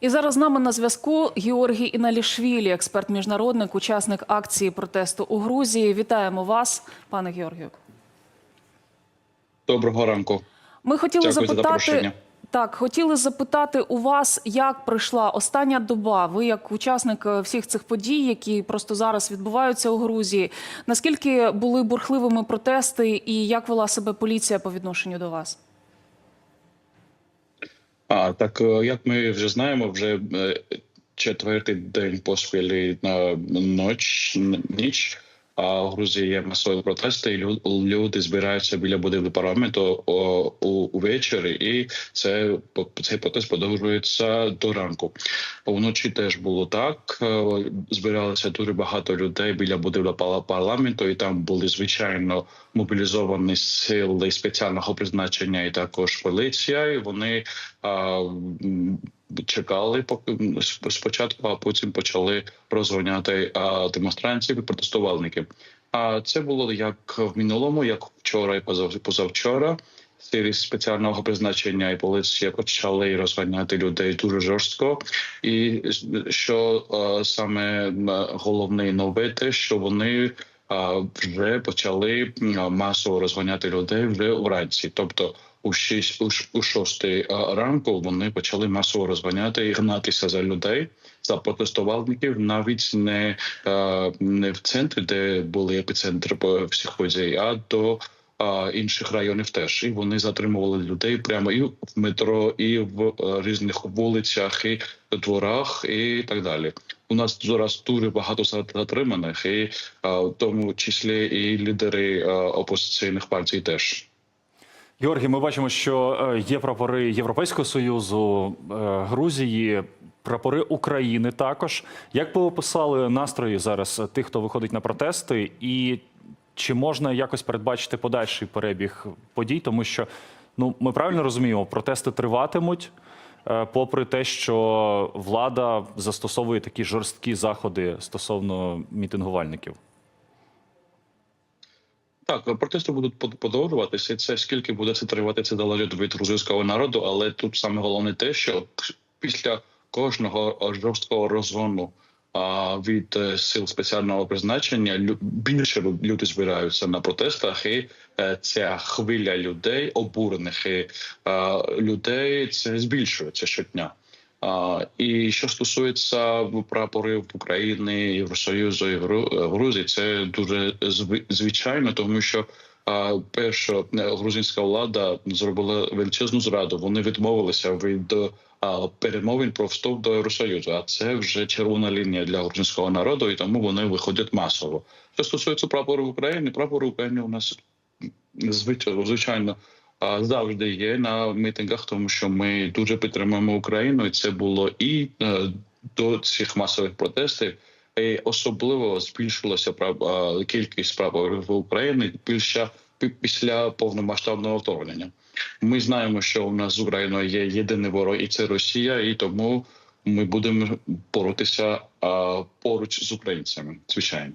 І зараз з нами на зв'язку Георгій Іналішвілі, експерт-міжнародник, учасник акції протесту у Грузії. Вітаємо вас, пане Георгію. Доброго ранку. Ми хотіли Дякую запитати запрошення. так, хотіли запитати у вас, як пройшла остання доба. Ви як учасник е, всіх цих подій, які просто зараз відбуваються у Грузії. Наскільки були бурхливими протести, і як вела себе поліція по відношенню до вас? А так е, як ми вже знаємо, вже е, четвертий день поспіль на ніч, ніч. А в Грузії є масові протести, і люди збираються біля будівлі парламенту у, увечері, і це цей протест продовжується до ранку. Вночі теж було так. Е, Збиралося дуже багато людей біля будівлі парламенту, і там були звичайно мобілізовані сили спеціального призначення, і також поліція. І вони чекали поки спочатку, а потім почали розганяти а, демонстрантів і протестувальників. А це було як в минулому, як вчора і позав- позавчора. Силі спеціального призначення і поліція почали розганяти людей дуже жорстко. І що е, саме головне нове, те, що вони е, вже почали масово розганяти людей вже вранці. Тобто у 6, у, у 6 ранку вони почали масово розганяти і гнатися за людей, за протестувальників, навіть не, е, не в центрі, де були епіцентри всіх подій, а до а, інших районів теж. І вони затримували людей прямо і в метро, і в е, різних вулицях, і дворах, і так далі. У нас зараз дуже багато затриманих, і в тому числі і лідери опозиційних партій теж. Георгій, ми бачимо, що е, є прапори Європейського союзу, е, Грузії, прапори України також. Як би описали настрої зараз тих, хто виходить на протести, і чи можна якось передбачити подальший перебіг подій? Тому що ну ми правильно розуміємо, протести триватимуть, е, попри те, що влада застосовує такі жорсткі заходи стосовно мітингувальників. Так, протести будуть под- продовжуватися. Це скільки буде це тривати, це залежить від грузинського народу. Але тут саме головне те, що після кожного жорсткого розгону а, від е, сил спеціального призначення більше люди збираються на протестах, і е, ця хвиля людей, обурених і, людей, це збільшується щодня. І що стосується прапорів України, Євросоюзу і Грузії, це дуже звичайно, тому що перша е, грузинська влада зробила величезну зраду. Вони відмовилися від перемовин про вступ до Євросоюзу. А це вже червона лінія для грузинського народу, і тому вони виходять масово. Що стосується прапору України, прапор України у нас звичайно, звичайно, завжди є на мітингах, тому що ми дуже підтримуємо Україну, і це було і е, до цих масових протестів. І особливо збільшилася кількість прапорів України більше після повномасштабного вторгнення. Ми знаємо, що у нас з Україною є єдиний ворог, і це Росія, і тому ми будемо боротися поруч з українцями, звичайно.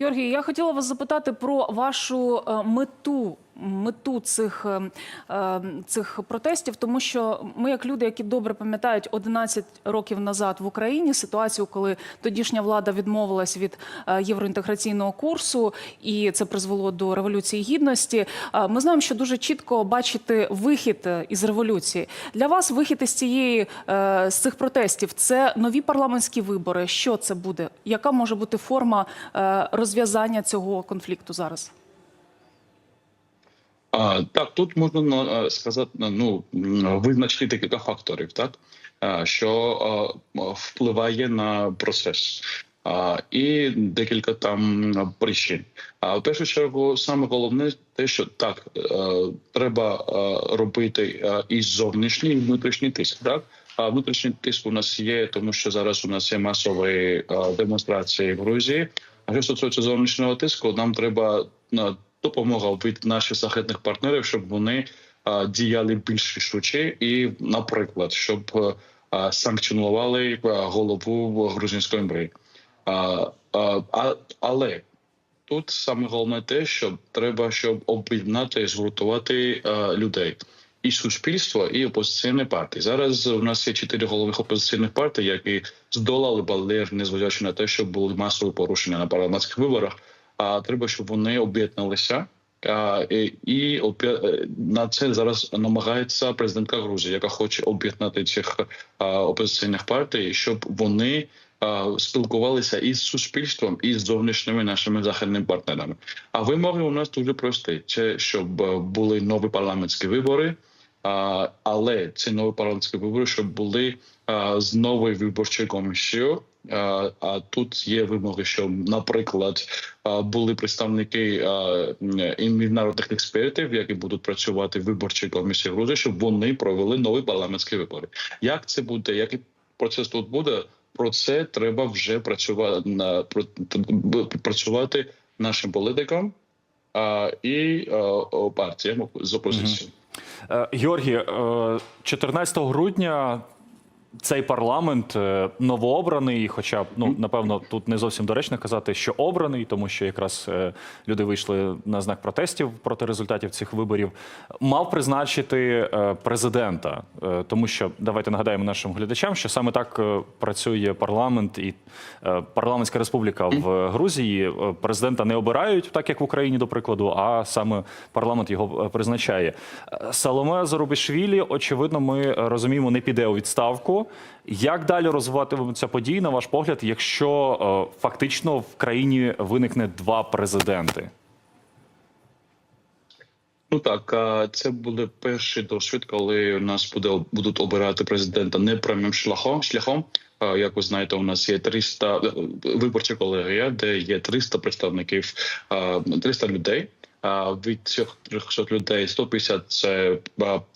Георгій, я хотіла вас запитати про вашу е, мету. Мету цих, е, е, цих протестів, тому що ми, як люди, які добре пам'ятають 11 років назад в Україні ситуацію, коли тодішня влада відмовилась від е, євроінтеграційного курсу, і це призвело до революції гідності. Ми знаємо, що дуже чітко бачити вихід із революції. Для вас вихід із цієї з цих протестів це нові парламентські вибори. Що це буде? Яка може бути форма розв'язання цього конфлікту зараз? Так, тут можна ну, е, сказати, ну м, визначити декілька факторів, так а, що впливає на процес. І декілька там причин. А в першу чергу, саме головне те, що так е, треба е, робити е, і зовнішній, і внутрішній тиск. Так а внутрішній тиск у нас є, тому що зараз у нас є масові е, демонстрації в Грузії. А що стосується зовнішнього тиску, нам треба е, допомога від наших західних партнерів, щоб вони діяли більш рішуче, і, наприклад, щоб санкціонували голову грузинської мрії. А, але тут саме головне те, що треба, щоб об'єднати і згуртувати людей. і суспільство, і опозиційні партії. Зараз у нас є чотири головних опозиційних партій, які здолали балер, незважаючи на те, що були масові порушення на парламентських виборах. А треба, щоб вони об'єдналися. І, е, на це зараз намагається президентка Грузії, яка хоче об'єднати цих опозиційних партій, щоб вони спілкувалися із суспільством і з зовнішніми нашими західними партнерами. А вимоги у нас дуже прості: це щоб е, були нові парламентські вибори. Але ці нові парламентські вибори, щоб були з новою виборчою комісією. А, тут є вимоги, що, наприклад, були представники і міжнародних експертів, які будуть працювати в виборчій комісії Грузії, щоб вони провели нові парламентські вибори. Як це буде? Який процес тут буде? Про це треба вже працювати працювати нашим політикам і партіям з опозиції. Е, Георгій, е, 14 грудня цей парламент е, новообраний, хоча ну напевно тут не зовсім доречно казати, що обраний, тому що якраз е, люди вийшли на знак протестів проти результатів цих виборів. Мав призначити е, президента, тому що давайте нагадаємо нашим глядачам, що саме так працює парламент і парламентська республіка в Грузії. Президента не обирають, так як в Україні, до прикладу, а саме парламент його призначає. Саломе Зарубішвілі, очевидно, ми розуміємо, не піде у відставку. Як далі розвиватимуться події, на ваш погляд, якщо е, фактично в країні виникне два президенти? Ну так, це буде перший досвід, коли у нас буде будуть обирати президента не прямим шляхом. шляхом. Як ви знаєте, у нас є 300 е, виборча колегія, де є 300 представників, а, 300 людей. А від цих 300 людей 150 – це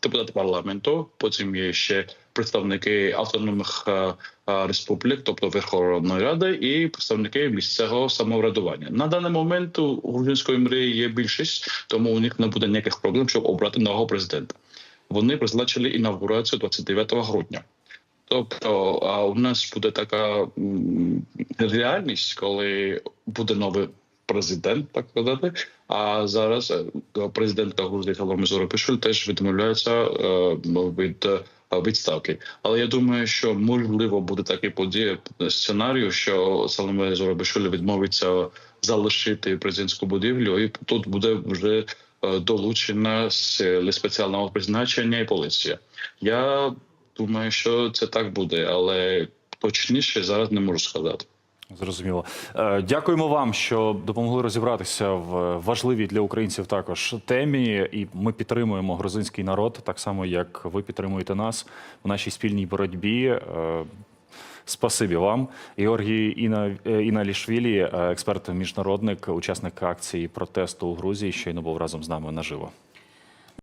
депутати парламенту. Потім є ще представники автономних а, а, республік, тобто Верховної Ради, і представники місцевого самоврядування. На даний момент у грузинської мрії є більшість, тому у них не буде ніяких проблем, щоб обрати нового президента. Вони призначили інавгурацію 29 грудня. Тобто, а у нас буде така реальність, коли буде новий президент, так сказати. А зараз е, президентка Грузії Саломе Зоропишвіль теж відмовляється е, від е, відставки. Але я думаю, що можливо буде такий подія сценарію, що Саломе Зоробишулі відмовиться залишити президентську будівлю, і тут буде вже е, долучена спеціального призначення і поліція. Я думаю, що це так буде, але точніше зараз не можу сказати. Зрозуміло. Е, Дякуємо вам, що допомогли розібратися в важливій для українців також темі. І ми підтримуємо грузинський народ, так само як ви підтримуєте нас в нашій спільній боротьбі. Е, Спасибі вам, Георгій Іна е, Іналішвілі, е, експерт міжнародник, учасник акції протесту у Грузії, щойно був разом з нами наживо.